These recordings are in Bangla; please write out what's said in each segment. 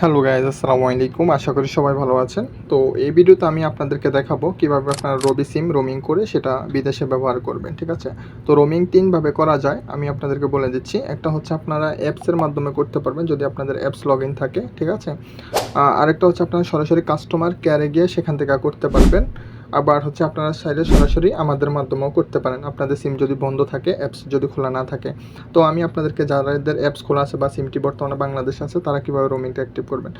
হ্যালো গাইজ আসসালামু আলাইকুম। আশা করি সবাই ভালো আছেন। তো এই ভিডিওতে আমি আপনাদেরকে দেখাবো কীভাবে আপনারা রবি সিম রোমিং করে সেটা বিদেশে ব্যবহার করবেন, ঠিক আছে? তো রোমিং তিনভাবে করা যায়, আমি আপনাদেরকে বলে দিচ্ছি। একটা হচ্ছে আপনারা অ্যাপসের মাধ্যমে করতে পারবেন, যদি আপনাদের অ্যাপস লগ থাকে, ঠিক আছে? আরেকটা হচ্ছে আপনারা সরাসরি কাস্টমার কেয়ারে গিয়ে সেখান থেকে করতে পারবেন। আবার হচ্ছে আপনারা চাইলে সরাসরি আমাদের মাধ্যমেও করতে পারেন। আপনাদের সিম যদি বন্ধ থাকে অ্যাপস যদি খোলা না থাকে। তো আমি আপনাদেরকে যাদের অ্যাপস খোলা আছে বা সিমটি বর্তমানে বাংলাদেশে আছে, তারা কীভাবে রোমিংটা অ্যাক্টিভ করবেন?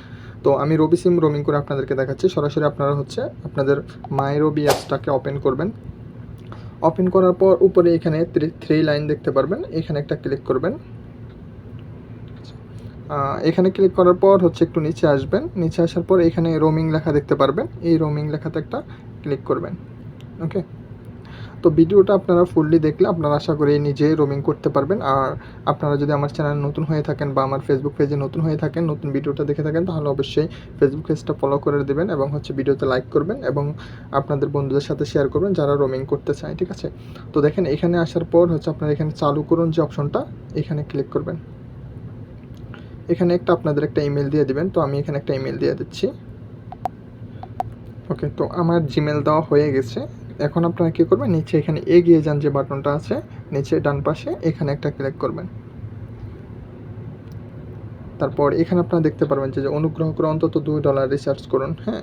তো আমি রবি সিম রোমিং করে আপনাদেরকে দেখাচ্ছি। সরাসরি আপনারা হচ্ছে আপনাদের মাই রবি অ্যাপসটাকে ওপেন করবেন। ওপেন করার পর উপরে এখানে থ্রি লাইন দেখতে পারবেন। এখানে একটা ক্লিক করবেন। এখানে ক্লিক করার পর হচ্ছে একটু নিচে আসবেন। নিচে আসার পর এখানে রোমিং লেখা দেখতে পারবেন। এই রোমিং লেখাতে একটা ক্লিক করবেন ওকে তো ভিডিওটা আপনারা ফুললি দেখলে আপনারা আশা করি নিজেই রোমিং করতে পারবেন। আর আপনারা যদি আমার চ্যানেল নতুন হয়ে থাকেন বা আমার ফেসবুক পেজে নতুন হয়ে থাকেন, নতুন ভিডিওটা দেখে থাকেন, তাহলে অবশ্যই ফেসবুক পেজটা ফলো করে দেবেন এবং হচ্ছে ভিডিওতে লাইক করবেন এবং আপনাদের বন্ধুদের সাথে শেয়ার করবেন যারা রোমিং করতে চায়, ঠিক আছে? তো দেখেন, এখানে আসার পর হচ্ছে আপনারা এখানে চালু করুন যে অপশনটা এখানে ক্লিক করবেন। এখানে একটা আপনাদের একটা ইমেল দিয়ে দিবেন। তো আমি এখানে একটা ইমেল দিয়ে দিচ্ছি। ওকে, তো আমার জিমেল দেওয়া হয়ে গেছে। এখন আপনারা কী করবেন? নিচে এখানে এগিয়ে যান যে বাটনটা আছে, নিচে ডান পাশে এখানে একটা ক্লিক করবেন। তারপর এখানে আপনারা দেখতে পারবেন যে অনুগ্রহ করে অন্তত দুই ডলার রিচার্জ করুন হ্যাঁ?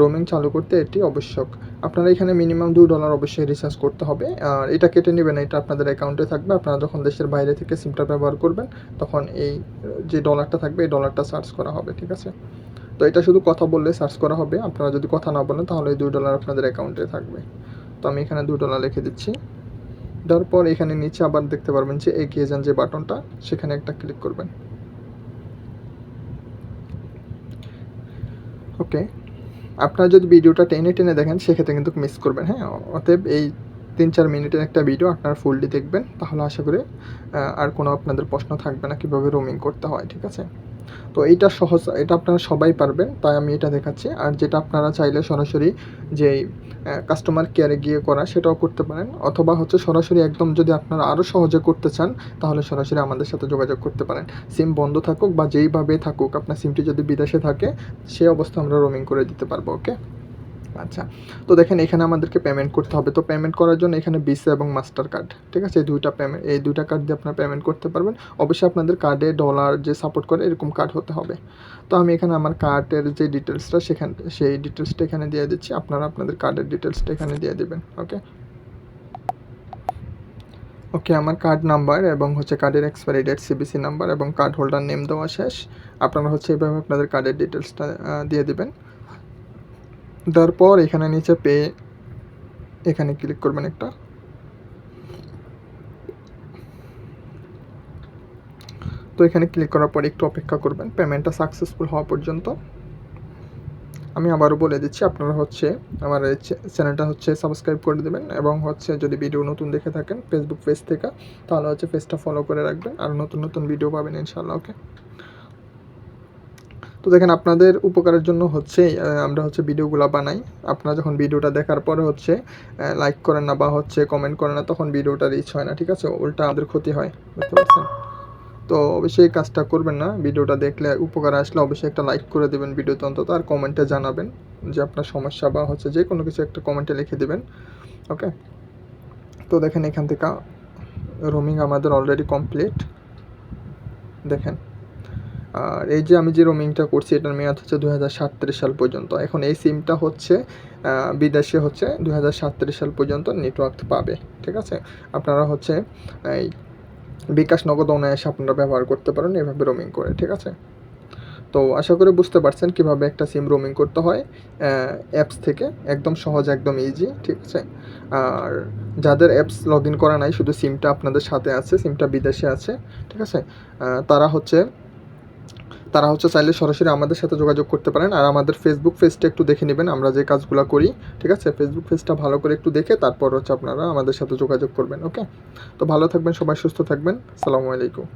রোমিং চালু করতে এটি আবশ্যক। আপনারা এখানে মিনিমাম দুই ডলার অবশ্যই রিচার্জ করতে হবে। আর এটা কেটে নেবেন, এটা আপনাদের অ্যাকাউন্টে থাকবে। আপনারা যখন দেশের বাইরে থেকে সিমটা ব্যবহার করবেন, তখন এই যে ডলারটা থাকবে, এই ডলারটা সার্চ করা হবে, ঠিক আছে? তো এটা শুধু কথা বললে সার্চ করা হবে। আপনারা যদি কথা না বলেন, তাহলে দুই ডলার আপনাদের অ্যাকাউন্টে থাকবে। তো আমি এখানে দুই ডলার লিখে দিচ্ছি। দেওয়ার পর এখানে নিচে আবার দেখতে পারবেন যে এগিয়ে যান যে বাটনটা, সেখানে একটা ক্লিক করবেন। ওকে আপনারা যদি ভিডিওটা টেনে টেনে দেখেন, সেক্ষেত্রে কিন্তু মিস করবেন হ্যাঁ? অতএব এই তিন চার মিনিটের একটা ভিডিও আপনারা ফুললি দেখবেন। তাহলে আশা করি আর কোনো আপনাদের প্রশ্ন থাকবে না কীভাবে রোমিং করতে হয়, ঠিক আছে? তো এটা সহজ, এটা আপনারা সবাই পারবেন, তাই আমি এটা দেখাচ্ছি। আর যেটা আপনারা চাইলে সরাসরি যে কাস্টমার কেয়ারে গিয়ে করা, সেটাও করতে পারেন। অথবা হচ্ছে সরাসরি একদম যদি আপনারা আরও সহজে করতে চান, তাহলে সরাসরি আমাদের সাথে যোগাযোগ করতে পারেন। সিম বন্ধ থাকুক বা যেইভাবে থাকুক, আপনার সিমটি যদি বিদেশে থাকে, সে অবস্থা আমরা রোমিং করে দিতে পারব ওকে আচ্ছা তো দেখেন এখানে আমাদেরকে পেমেন্ট করতে হবে। তো পেমেন্ট করার জন্য এখানে ভিসা এবং মাস্টার কার্ড ঠিক আছে? এই দুইটা পেমেন্ট এই দুইটা কার্ড দিয়ে আপনারা পেমেন্ট করতে পারবেন। অবশ্যই আপনাদের কার্ডে ডলার যে সাপোর্ট করে এরকম কার্ড হতে হবে। তো আমি এখানে আমার কার্ডের যে ডিটেলসটা সেখান, সেই ডিটেলসটা এখানে দিয়ে দিচ্ছি। আপনারা আপনাদের কার্ডের ডিটেলসটা এখানে দিয়ে দেবেন ওকে ওকে আমার কার্ড নাম্বার এবং হচ্ছে কার্ডের এক্সপায়ারি ডেট সিবিসি নাম্বার এবং কার্ড হোল্ডার নেম দেওয়া শেষ। আপনারা হচ্ছে এইভাবে আপনাদের কার্ডের ডিটেলসটা দিয়ে দিবেন। দেওয়ার পর এখানে নিচে পে, এখানে ক্লিক করবেন একটা। তো এখানে ক্লিক করার পর একটু অপেক্ষা করবেন। পেমেন্টটা সাকসেসফুল হওয়া পর্যন্ত। আমি আবারও বলে দিচ্ছি, আপনারা হচ্ছে আমার চ্যানেলটা হচ্ছে সাবস্ক্রাইব করে দেবেন এবং হচ্ছে যদি ভিডিও নতুন দেখে থাকেন ফেসবুক পেজ থেকে, তাহলে হচ্ছে পেজটা ফলো করে রাখবেন। আর নতুন নতুন ভিডিও পাবেন ইনশাল্লাহ ওকে তো দেখেন আপনাদের উপকারের জন্য হচ্ছে আমরা হচ্ছে ভিডিওগুলো বানাই। আপনারা যখন ভিডিওটা দেখার পরে হচ্ছে লাইক করেন না বা হচ্ছে কমেন্ট করেন না, তখন ভিডিওটা রিচ হয় না, ঠিক আছে? উল্টা আমাদের ক্ষতি হয়, বুঝতে পারছেন? তো অবশ্যই কাজটা করবেন না, ভিডিওটা দেখলে উপকার আসলে অবশ্যই একটা লাইক করে দেবেন ভিডিওতে অন্তত, আর কমেন্টে জানাবেন যে আপনার সমস্যা বা হচ্ছে যে কোনো কিছু একটা কমেন্টে লিখে দেবেন ওকে তো দেখেন এখান থেকে রোমিং আমাদের অলরেডি কমপ্লিট দেখেন। আর এই যে আমি যে রোমিংটা করছি, এটার মেয়াদ হচ্ছে দু সাল পর্যন্ত। এখন এই সিমটা হচ্ছে বিদেশে হচ্ছে দু সাল পর্যন্ত নেটওয়ার্ক পাবে, ঠিক আছে? আপনারা হচ্ছে, এই বিকাশ নগদ অনায়াসে আপনারা ব্যবহার করতে পারেন এভাবে রোমিং করে, ঠিক আছে? তো আশা করি বুঝতে পারছেন কীভাবে একটা সিম রোমিং করতে হয় অ্যাপস থেকে। একদম সহজ, একদম ইজি ঠিক আছে? আর যাদের অ্যাপস লগ ইন করা নাই, শুধু সিমটা আপনাদের সাথে আছে সিমটা বিদেশে আছে, ঠিক আছে? তারা হচ্ছে তারা হচ্ছে চাইলে সরাসরি আমাদের সাথে যোগাযোগ করতে পারেন। আর আমাদের ফেসবুক পেজটা একটু দেখে নেবেন, আমরা যে কাজগুলো করি, ঠিক আছে? ফেসবুক পেজটা ভালো করে একটু দেখে তারপর হচ্ছে আপনারা আমাদের সাথে যোগাযোগ করবেন, ওকে? তো ভালো থাকবেন, সবাই সুস্থ থাকবেন। সালামু আলাইকুম।